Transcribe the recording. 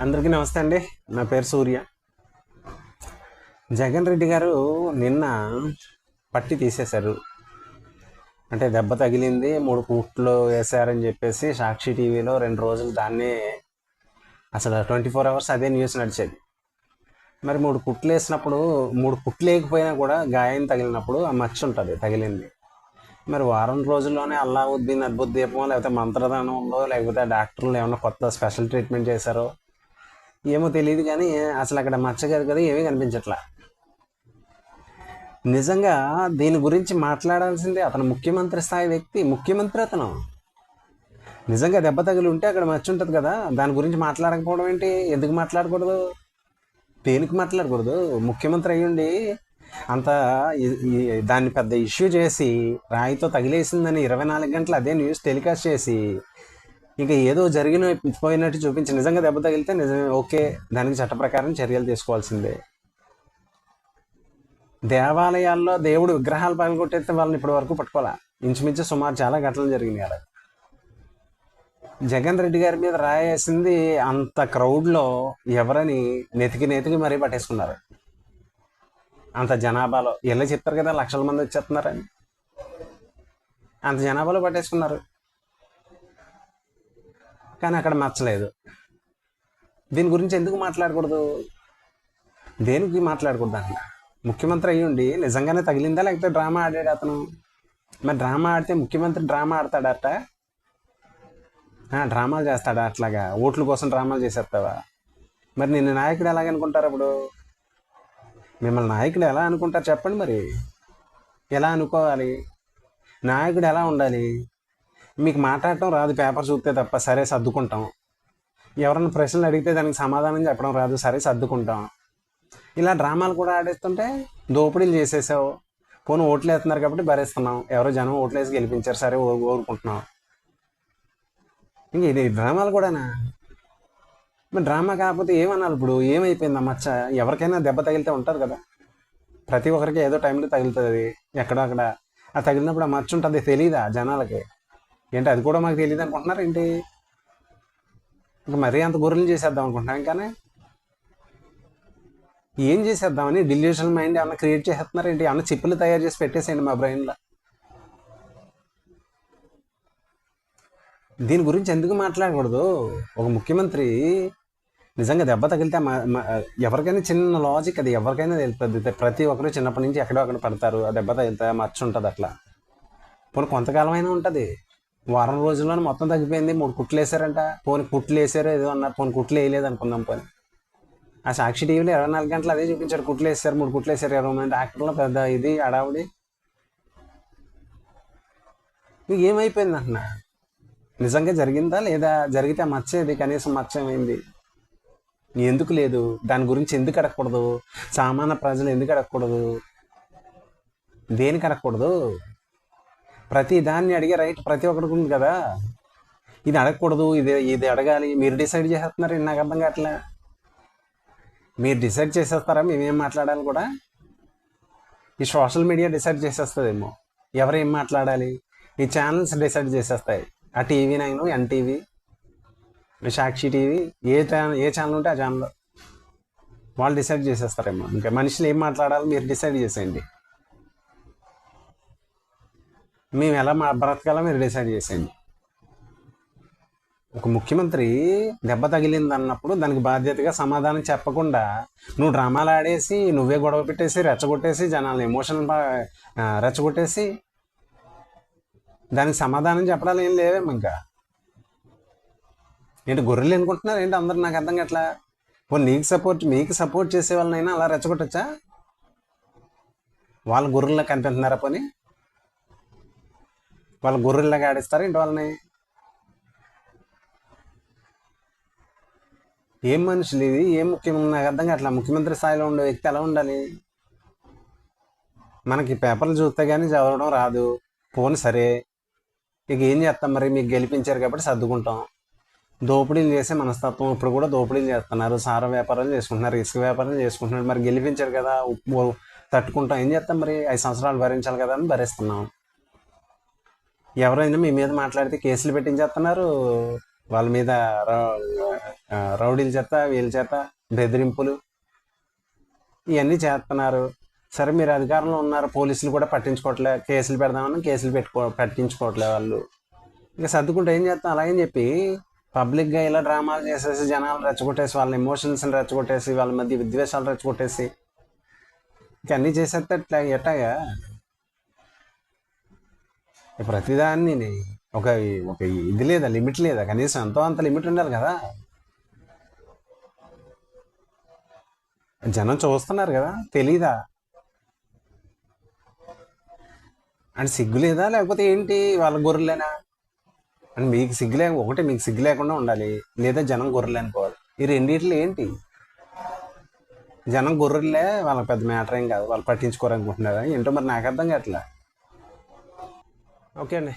అందరికీ నమస్తే అండి. నా పేరు సూర్య. జగన్ రెడ్డి గారు నిన్న పట్టి తీసేశారు. అంటే దెబ్బ తగిలింది మూడు కుట్లు వేశారని చెప్పేసి సాక్షి టీవీలో రెండు రోజులు దాన్నే అసలు ట్వంటీ ఫోర్ అవర్స్ అదే న్యూస్ నడిచేది. మరి మూడు కుట్లు వేసినప్పుడు మూడు కుట్లు లేకపోయినా కూడా గాయం తగిలినప్పుడు ఆ మచ్చ ఉంటుంది తగిలింది. మరి వారం రోజుల్లోనే అల్లావుద్దీన్ అద్భుత దీపమో లేకపోతే మంత్రదానం ఉందో లేకపోతే డాక్టర్లు ఏమైనా కొత్త స్పెషల్ ట్రీట్మెంట్ చేశారో ఏమో తెలియదు కానీ అసలు అక్కడ మచ్చ కదా ఏమీ కనిపించట్లా. నిజంగా దీని గురించి మాట్లాడాల్సిందే అతను ముఖ్యమంత్రి స్థాయి వ్యక్తి ముఖ్యమంత్రి అతను. నిజంగా దెబ్బ తగిలి ఉంటే అక్కడ మచ్చ ఉంటుంది కదా దాని గురించి మాట్లాడకపోవడం ఏంటి? ఎందుకు మాట్లాడకూడదు? దేనికి మాట్లాడకూడదు? ముఖ్యమంత్రి అయ్యుండి అంత దాన్ని పెద్ద ఇష్యూ చేసి రాయితో తగిలేసిందని ఇరవై నాలుగు గంటలు అదే న్యూస్ టెలికాస్ట్ చేసి ఇంకా ఏదో జరిగిన పోయినట్టు చూపించి నిజంగా దెబ్బ తగిలితే నిజమే ఓకే దానికి చట్ట ప్రకారం చర్యలు తీసుకోవాల్సిందే. దేవాలయాల్లో దేవుడు విగ్రహాలు పగలగొట్టేస్తే వాళ్ళని ఇప్పటి వరకు పట్టుకోవాలా? ఇంచుమించు సుమారు చాలా ఘటనలు జరిగినాయి అలా. జగన్ రెడ్డి గారి మీద రాయేసింది అంత క్రౌడ్లో ఎవరని నెతికి నెతికి మరీ పట్టేసుకున్నారు. అంత జనాభాలో ఎలా చెప్తారు కదా లక్షల మంది వచ్చేస్తున్నారని. అంత జనాభాలో పట్టేసుకున్నారు. కానీ అక్కడ నచ్చలేదు. దీని గురించి ఎందుకు మాట్లాడకూడదు? దేనికి మాట్లాడకూడదు అన్న? ముఖ్యమంత్రి అయ్యుండి నిజంగానే తగిలిందా లేకపోతే డ్రామా ఆడాడు అతను? మరి డ్రామా ఆడితే ముఖ్యమంత్రి డ్రామా ఆడతాడట? ఆ, డ్రామాలు చేస్తాడా అట్లాగా? ఓట్ల కోసం డ్రామాలు చేసేస్తావా? మరి నిన్ను నాయకుడు ఎలాగనుకుంటారు అప్పుడు? మిమ్మల్ని నాయకుడు ఎలా అనుకుంటారు చెప్పండి మరి. ఎలా అనుకోవాలి? నాయకుడు ఎలా ఉండాలి? మీకు మాట్లాడటం రాదు పేపర్ చూస్తే తప్ప సరే సర్దుకుంటాం. ఎవరన్నా ప్రశ్నలు అడిగితే దానికి సమాధానం చెప్పడం రాదు సరే సర్దుకుంటాం. ఇలా డ్రామాలు కూడా ఆడేస్తుంటే దోపిడీలు చేసేసావు. పోను ఓట్లు వేస్తున్నారు కాబట్టి భరేస్తున్నాం. ఎవరో జనం ఓట్లు వేసి గెలిపించారు సరే ఊరు ఊరుకుంటున్నాం ఇంక ఇది డ్రామాలు కూడానా? మరి డ్రామా కాకపోతే ఏమన్నారు ఇప్పుడు? ఏమైపోయింది ఆ మచ్చ? ఎవరికైనా దెబ్బ తగిలితే ఉంటుంది కదా. ప్రతి ఒక్కరికి ఏదో టైంలో తగులుతుంది ఎక్కడో అక్కడ. ఆ తగిలినప్పుడు ఆ మచ్చ ఉంటుంది తెలియదా జనాలకి? ఏంటి అది కూడా మాకు తెలియదు అనుకుంటున్నారు? ఏంటి? ఇంకా మరీ అంత గొర్రెలు చేసేద్దాం అనుకుంటున్నాం. కానీ ఏం చేసేద్దామని డిల్యూషన్ మైండ్ ఏమన్నా క్రియేట్ చేసేస్తున్నారు? ఏంటి? ఏమన్నా చిప్పులు తయారు చేసి పెట్టేసేయండి మా బ్రెయిన్లో దీని గురించి ఎందుకు మాట్లాడకూడదు? ఒక ముఖ్యమంత్రి నిజంగా దెబ్బ తగిలితే ఎవరికైనా చిన్న లాజిక్ అది ఎవరికైనా తెలుస్తుంది ప్రతి ఒక్కరు చిన్నప్పటి నుంచి ఎక్కడో అక్కడ పడతారు. ఆ దెబ్బ తగిలితే మచ్చ ఉంటుంది అట్లా. పోనీ కొంతకాలమైనా ఉంటుంది. వారం రోజుల్లోనే మొత్తం తగ్గిపోయింది. మూడు కుట్లు వేసారంట పోనీ కుట్లు వేసారు ఏదో అన్నారు. పోనీ కుట్లు వేయలేదు అనుకుందాం పోనీ. ఆ సాక్షి టీవీలో ఇరవై నాలుగు గంటలు అదే చూపించారు. కుట్లు వేసారు మూడు కుట్లు వేసారు ఇరవై మంది యాక్టర్లు పెద్ద ఇది అడావుడి మీకు ఏమైపోయింది అంటున్నా? నిజంగా జరిగిందా లేదా? జరిగితే మచ్చేది కనీసం మచ్చమైంది ఎందుకు లేదు? దాని గురించి ఎందుకు అడగకూడదు? సామాన్య ప్రజలు ఎందుకు అడగకూడదు? దేనికి అడగకూడదు? ప్రతి దాన్ని అడిగే రైట్ ప్రతి ఒక్కరికి ఉంది కదా. ఇది అడగకూడదు ఇది ఇది అడగాలి. మీరు డిసైడ్ చేసేస్తున్నారు నాకు అర్థం కావట్లే. మీరు డిసైడ్ చేసేస్తారా మేమేం మాట్లాడాలి కూడా? ఈ సోషల్ మీడియా డిసైడ్ చేసేస్తుందేమో. ఎవరు ఏం మాట్లాడాలి? ఈ ఛానల్స్ డిసైడ్ చేసేస్తాయి. ఆ TV nine NTV Sakshi TV ఏ ఛానల్ ఏ ఛానల్ ఉంటే ఆ ఛానల్. వాళ్ళు డిసైడ్ చేసేస్తారేమో. ఇంకా మనుషులు ఏం మాట్లాడాలో మీరు డిసైడ్ చేసేయండి. మేము ఎలా మా బ్రతకాలో మీరు డిసైడ్ చేసేయండి. ఒక ముఖ్యమంత్రి దెబ్బ తగిలింది అన్నప్పుడు దానికి బాధ్యతగా సమాధానం చెప్పకుండా నువ్వు డ్రామాలు ఆడేసి నువ్వే గొడవ పెట్టేసి రెచ్చగొట్టేసి జనాలను ఎమోషన్ రెచ్చగొట్టేసి దానికి సమాధానం చెప్పడాలు ఏం లేవేమో ఇంకా ఏంటి గొర్రెలు అనుకుంటున్నారు ఏంటి అందరు నాకు అర్థం కావట్లా? పోనీ నీకు సపోర్ట్ మీకు సపోర్ట్ చేసే వాళ్ళనైనా అలా రెచ్చగొట్టచ్చా? వాళ్ళ గొర్రెల్లో కనిపిస్తున్నారా పోనీ? వాళ్ళ గొర్రెల్లాగా ఆడిస్తారు ఏంటి వాళ్ళని? ఏం మనుషులు ఇది ఏం ముఖ్యమంత్రి నాకు అర్థం కావట్లా. ముఖ్యమంత్రి స్థాయిలో ఉండే వ్యక్తి ఎలా ఉండాలి? మనకి పేపర్లు చూస్తే కానీ చదవడం రాదు. పోను సరే. ఇక ఏం చేస్తాం మరి? మీకు గెలిపించారు కాబట్టి సర్దుకుంటాం. దోపిడీలు చేసే మనస్తత్వం ఇప్పుడు కూడా దోపిడీలు చేస్తున్నారు. సార వ్యాపారాలు చేసుకుంటున్నారు. ఇసుక వ్యాపారాలు చేసుకుంటున్నారు. మరి గెలిపించారు కదా. ఉప్పు తట్టుకుంటాం. ఏం చేస్తాం మరి? ఐదు సంవత్సరాలు భరించాలి కదా అని భరిస్తున్నాం. ఎవరైనా మీ మీద మాట్లాడితే కేసులు పెట్టించేస్తున్నారు వాళ్ళ మీద రౌడీల చేత వీళ్ళ చేత బెదిరింపులు ఇవన్నీ చేస్తున్నారు సరే మీరు అధికారంలో ఉన్నారు. పోలీసులు కూడా పట్టించుకోవట్లే కేసులు పెడదామని కేసులు పెట్టుకో పట్టించుకోవట్లే వాళ్ళు. ఇంకా సర్దుకుంటే ఏం చేస్తాం? అలాగని చెప్పి పబ్లిక్గా ఇలా డ్రామాలు చేసేసి జనాలు రెచ్చగొట్టేసి వాళ్ళ ఎమోషన్స్ని రెచ్చగొట్టేసి వాళ్ళ మధ్య విద్వేషాలు రెచ్చగొట్టేసి ఇంకా అన్నీ చేసేస్తే ఎట్లా? ఎట్టాగా? ప్రతిదాన్ని ఒక ఒక ఇది లేదా లిమిట్ లేదా? కనీసం ఎంతో అంత లిమిట్ ఉండాలి కదా. జనం చూస్తున్నారు కదా తెలీదా? అండ్ సిగ్గు లేదా? లేకపోతే ఏంటి? వాళ్ళ గొర్రెలేనా? అండ్ మీకు సిగ్గు లేక ఒకటి మీకు సిగ్గు లేకుండా ఉండాలి. లేదా జనం గొర్రెలు అనుకోవాలి. ఈ రెండిట్లో ఏంటి? జనం గొర్రెలే వాళ్ళకి పెద్ద మ్యాటర్ ఏం కాదు. వాళ్ళు పట్టించుకోరనుకుంటున్నారా ఏంటో మరి నాకు అర్థం కావట్లే. ఓకే అండి.